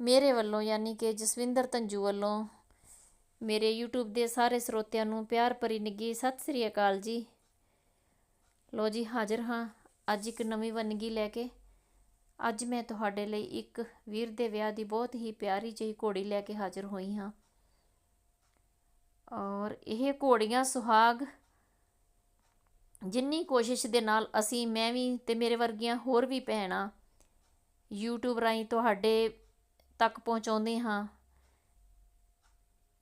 ਮੇਰੇ ਵੱਲੋਂ ਯਾਨੀ ਕਿ ਜਸਵਿੰਦਰ ਤੰਜੂ ਵੱਲੋਂ ਮੇਰੇ YouTube ਦੇ ਸਾਰੇ ਸਰੋਤਿਆਂ ਨੂੰ ਪਿਆਰ ਭਰੀ ਨਿੱਘੀ ਸਤਿ ਸ੍ਰੀ ਅਕਾਲ ਜੀ। ਲੋ ਜੀ, ਹਾਜ਼ਰ ਹਾਂ ਅੱਜ ਇੱਕ ਨਵੀਂ ਵੰਨਗੀ ਲੈ ਕੇ। ਅੱਜ ਮੈਂ ਤੁਹਾਡੇ ਲਈ ਇੱਕ ਵੀਰ ਦੇ ਵਿਆਹ ਦੀ ਬਹੁਤ ਹੀ ਪਿਆਰੀ ਜਿਹੀ ਘੋੜੀ ਲੈ ਕੇ ਹਾਜ਼ਰ ਹੋਈ ਹਾਂ। ਔਰ ਇਹ ਘੋੜੀਆਂ ਸੁਹਾਗ, ਜਿੰਨੀ ਕੋਸ਼ਿਸ਼ ਦੇ ਨਾਲ ਅਸੀਂ, ਮੈਂ ਵੀ ਤੇ ਮੇਰੇ ਵਰਗੀਆਂ ਹੋਰ ਵੀ ਭੈਣਾਂ YouTube ਰਾਹੀਂ ਤੁਹਾਡੇ ਤੱਕ ਪਹੁੰਚਾਉਂਦੇ ਹਾਂ।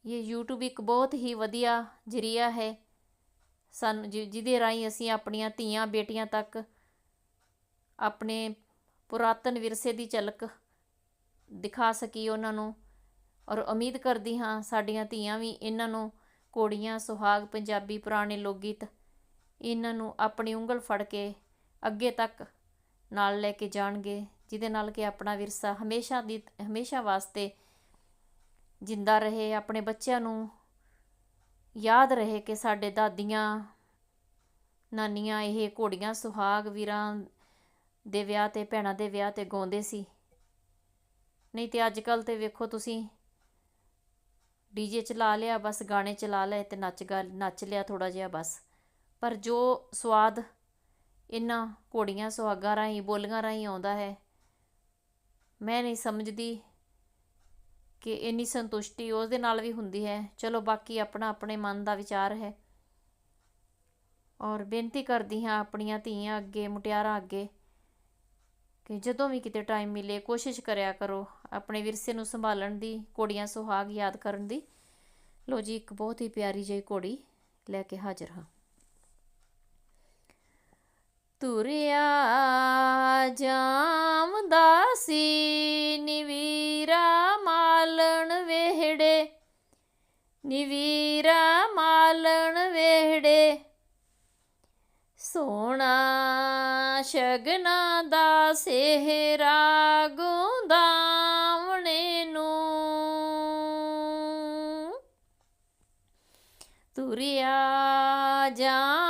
ਇਹ YouTube ਇੱਕ ਬਹੁਤ ਹੀ ਵਧੀਆ ਜਰੀਆ ਹੈ। ਸਾਨੂੰ ਜਿ- ਜਿਹਦੇ ਰਾਹੀਂ ਅਸੀਂ ਆਪਣੀਆਂ ਧੀਆਂ ਬੇਟੀਆਂ ਤੱਕ ਆਪਣੇ ਪੁਰਾਤਨ ਵਿਰਸੇ ਦੀ ਝਲਕ ਦਿਖਾ ਸਕੀ ਉਹਨਾਂ ਨੂੰ। ਔਰ ਉਮੀਦ ਕਰਦੀ ਹਾਂ ਸਾਡੀਆਂ ਧੀਆਂ ਵੀ ਇਹਨਾਂ ਨੂੰ ਘੋੜੀਆਂ, ਸੁਹਾਗ, ਪੰਜਾਬੀ, ਪੁਰਾਣੇ ਲੋਕ ਗੀਤ ਇਹਨਾਂ ਨੂੰ ਆਪਣੀ ਉਂਗਲ ਫੜ ਕੇ ਅੱਗੇ ਤੱਕ ਨਾਲ ਲੈ ਕੇ ਜਾਣਗੇ। ਜਿਹਦੇ ਨਾਲ ਕਿ ਆਪਣਾ ਵਿਰਸਾ ਹਮੇਸ਼ਾ ਦੀ, ਹਮੇਸ਼ਾ ਵਾਸਤੇ ਜਿੰਦਾ ਰਹੇ, ਆਪਣੇ ਬੱਚਿਆਂ ਨੂੰ ਯਾਦ ਰਹੇ ਕਿ ਸਾਡੇ ਦਾਦੀਆਂ, ਨਾਨੀਆਂ ਇਹ ਘੋੜੀਆਂ, ਸੁਹਾਗ ਵੀਰਾਂ ਦੇ ਵਿਆਹ ਤੇ, ਭੈਣਾਂ ਦੇ ਵਿਆਹ ਤੇ ਗਾਉਂਦੇ ਸੀ। ਨਹੀਂ ਤੇ ਅੱਜ ਕੱਲ ਤੇ ਵੇਖੋ ਤੁਸੀਂ ਡੀਜੇ ਚਲਾ ਲਿਆ, ਬਸ ਗਾਣੇ ਚਲਾ ਲਏ ਤੇ ਨੱਚ ਗਾ, ਨੱਚ ਲਿਆ ਥੋੜਾ ਜਿਹਾ ਬਸ। ਪਰ ਜੋ ਸਵਾਦ ਇਹਨਾਂ ਘੋੜੀਆਂ, ਸੁਹਾਗਾਂ ਰਾਹੀਂ, ਬੋਲੀਆਂ ਰਾਹੀਂ ਆਉਂਦਾ ਹੈ ਮੈਂ ਨਹੀਂ ਸਮਝਦੀ ਕਿ ਇੰਨੀ ਸੰਤੁਸ਼ਟੀ ਉਸ ਦੇ ਨਾਲ ਵੀ ਹੁੰਦੀ ਹੈ। ਚਲੋ, ਬਾਕੀ ਆਪਣਾ ਆਪਣੇ ਮਨ ਦਾ ਵਿਚਾਰ ਹੈ। ਔਰ ਬੇਨਤੀ ਕਰਦੀ ਹਾਂ ਆਪਣੀਆਂ ਧੀਆਂ ਅੱਗੇ, ਮੁਟਿਆਰਾਂ ਅੱਗੇ ਕਿ ਜਦੋਂ ਵੀ ਕਿਤੇ ਟਾਈਮ ਮਿਲੇ, ਕੋਸ਼ਿਸ਼ ਕਰਿਆ ਕਰੋ ਆਪਣੇ ਵਿਰਸੇ ਨੂੰ ਸੰਭਾਲਣ ਦੀ, ਘੋੜੀਆਂ ਸੁਹਾਗ ਯਾਦ ਕਰਨ ਦੀ। ਲੋ ਜੀ, ਇੱਕ ਬਹੁਤ ਹੀ ਪਿਆਰੀ ਜਿਹੀ ਘੋੜੀ ਲੈ ਕੇ ਹਾਜ਼ਰ ਹਾਂ। ਤੁਰਿਆ ਜਾਂ ਸੀ ਨਿਵੀਰਾ ਮਾਲਣ ਵੇਹੜੇ, ਨਿਵੀਰਾ ਮਾਲਣ ਵੇਹੜੇ। ਸੋਣਾ ਸ਼ਗਨਾ ਦਾ ਸਿਹਰਾ ਗੁੰਦਾਵਣੇ ਨੂੰ। ਤੁਰਿਆ ਜਾਮਦਾ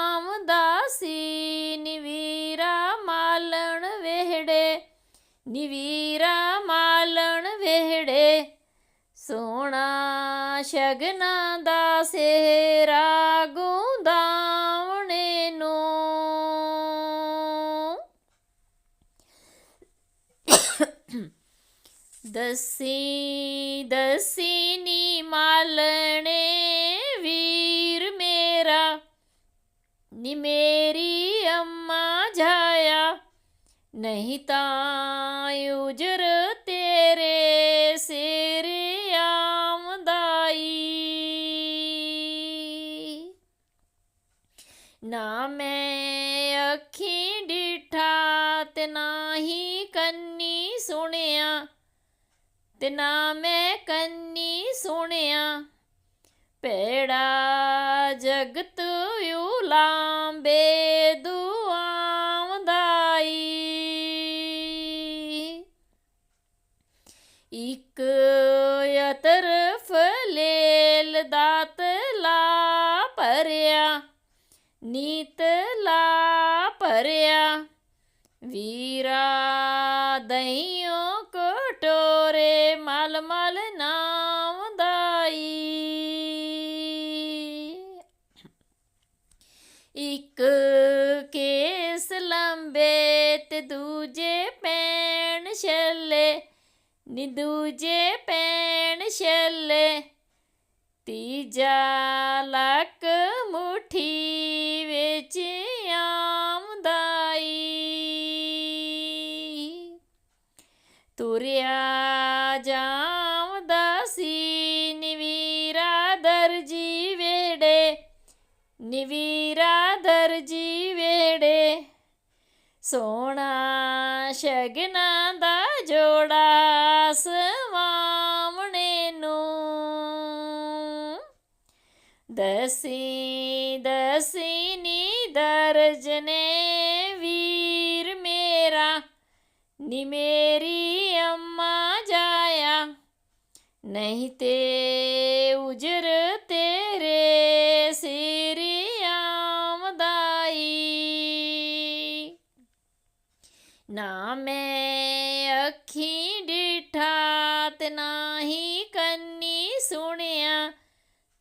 ਨਿਵੀਰਾ ਮਾਲਣ ਵੇਹੜੇ, ਸੋਹਣਾ ਸ਼ਗਨਾ ਦਾ ਸਿਹਰਾ ਗੁੰਦਾਵਣੇ ਨੂੰ। ਦਸੀ ਦਸੀ ਨੀ ਮਾਲਣੇ ਵੀਰ ਮੇਰਾ, ਨੀ ਮੇਰੀ ਅੰਮਾ ਜਾਇਆ, ਨਹੀਂ ਤਾਂ ਉਜਰ ਤੇਰੇ ਸਿਰ ਆਮਦਾਈ। ਨਾ ਮੈਂ ਅੱਖੀ ਡਿਠਾ ਤੇ ਨਾ ਹੀ ਕੰਨੀ ਸੁਣਿਆ। ਤੇ ਨਾ ਮੈਂ ਕੰਨੀ ਸੁਣਿਆ। ਪੇੜਾ ਜਗਤ ਉਲਾਂਬੇ ਭਰਿਆ, ਨੀਤ ਲਾ ਭਰਿਆ। ਵੀਰਾ ਦਈਓ ਕਟੋਰੇ, ਮਲ ਮਲ ਨਾਮ ਦਾਈ। ਇੱਕ ਕੇਸ ਲੰਬੇ ਤੇ ਦੂਜੇ ਪੈਣ ਛੱਲੇ, ਨੀ ਦੂਜੇ ਪੈਣ ਛੱਲੇ। ਤੀਜਾ ਲੱਕ ਮੁਠੀ ਵਿੱਚ ਆਮਦਾਈ ਤੁਰਿਆ ਜਾਮਦਾ ਸੀ ਨਿਵੀਰਾ ਦਰਜੀ ਵੇੜੇ ਨਿਵੀਰਾ ਦਰਜੀ ਵੇੜੇ ਸੋਹਣਾ ਸ਼ਗਨਾਂ ਦਾ ਜੋੜਾ ਦਸੀ ਦਸੀ ਨੀ ਦਰਜਨੇ ਵੀਰ ਮੇਰਾ ਨੀ ਮੇਰੀ ਅੰਮਾ ਜਾਇਆ। ਨਹੀਂ ਤੇ ਉਜ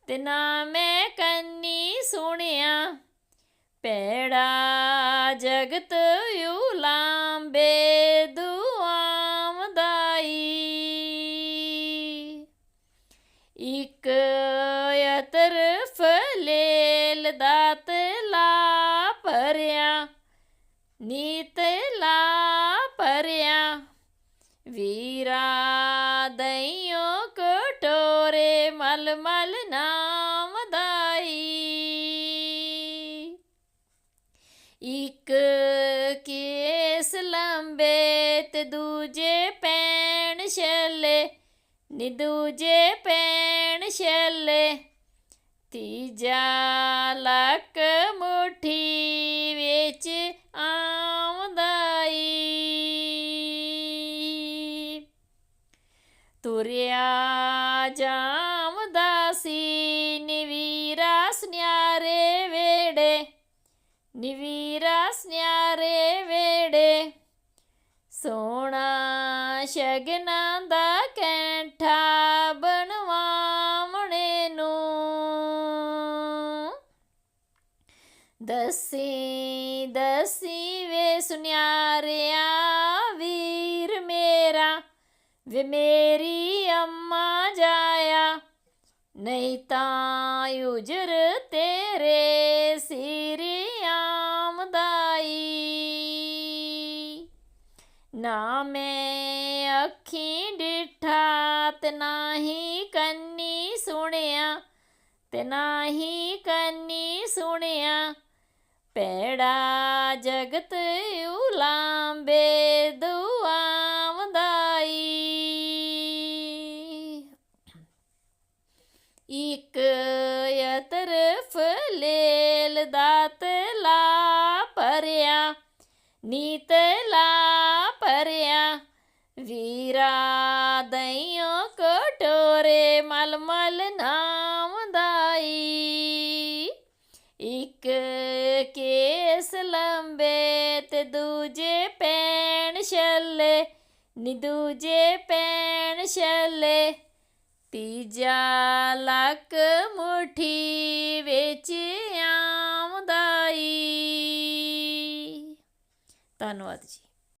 ਤੇ ਨਾ ਮੈਂ ਕੰਨੀ ਸੁਣਿਆ ਪੈੜਾ ਜਗਤ ਯੂ ਲਾਂਬੇ ਦੁਆਮ ਦਾਈ ਇਕ ਯਤਰ ਫਲੇਲ ਦਾਤ ਲਾ ਭਰਿਆ, ਨੀਤ ਮਲ ਨਾਮ ਦਾਈ। ਇੱਕ ਕੇਸ ਲੰਬੇ ਤੇ ਦੂਜੇ ਪੈਣ ਛੱਲੇ, ਨੀ ਦੂਜੇ ਪੈਣ ਛੱਲੇ। ਤੀਜਾ ਲੱਕ ਮੁਠੀ ਵਿੱਚ ਆਮਦਾਈ ਤੁਰਿਆ ਜਾ ਨਿਵੀਰਾ ਸੁਨਿਆਰੇ ਵੇੜੇ, ਸੋਹਣਾ ਸ਼ਗਨਾਂ ਦਾ ਕੈਂਠਾ ਬਣਵਾਵਣੇ ਨੂੰ। ਦਸੀ ਦਸੀ ਵੇ ਸੁਨਿਆਰਿਆ ਵੀਰ ਮੇਰਾ, ਵੇ ਮੇਰੀ ਅੰਮਾ ਜਾਇਆ, ਨਹੀਂ ਤਾਂ ਉਜਰ ਤੇਰੇ ਸਿਰ ਨਾ ਮੈਂ ਅੱਖੀਂ ਡਿਠਾ ਤੇ ਨਾਹੀ ਕੰਨੀ ਸੁਣਿਆ, ਤੇ ਨਾਹੀ ਕੰਨੀ ਸੁਣਿਆ। ਪੈੜਾ ਜਗਤ ਉਲਾਂਬੇ ਦੁਆਮਦਾਈ ਇਕ ਯਤਰ ਫਲੇਲ ਦਾਤ ਲਾ ਭਰਿਆ, ਨੀਤ ਲਾ ਭਰਿਆ ਵੀਰਾ ਦਈਓ ਕਟੋਰੇ ਮਲ ਮਲ ਨਾਮ ਦਾਈ। ਇੱਕ ਕੇਸ ਲੰਬੇ ਤੇ ਦੂਜੇ ਪੈਣ ਛੱਲੇ। ਨੀ ਦੂਜੇ ਪੈਣ ਛੱਲੇ। ਤੀਜਾ ਲੱਕ ਮੁਠੀ ਵਿੱਚ ਆਮਦਾਈ ਧੰਨਵਾਦ ਜੀ।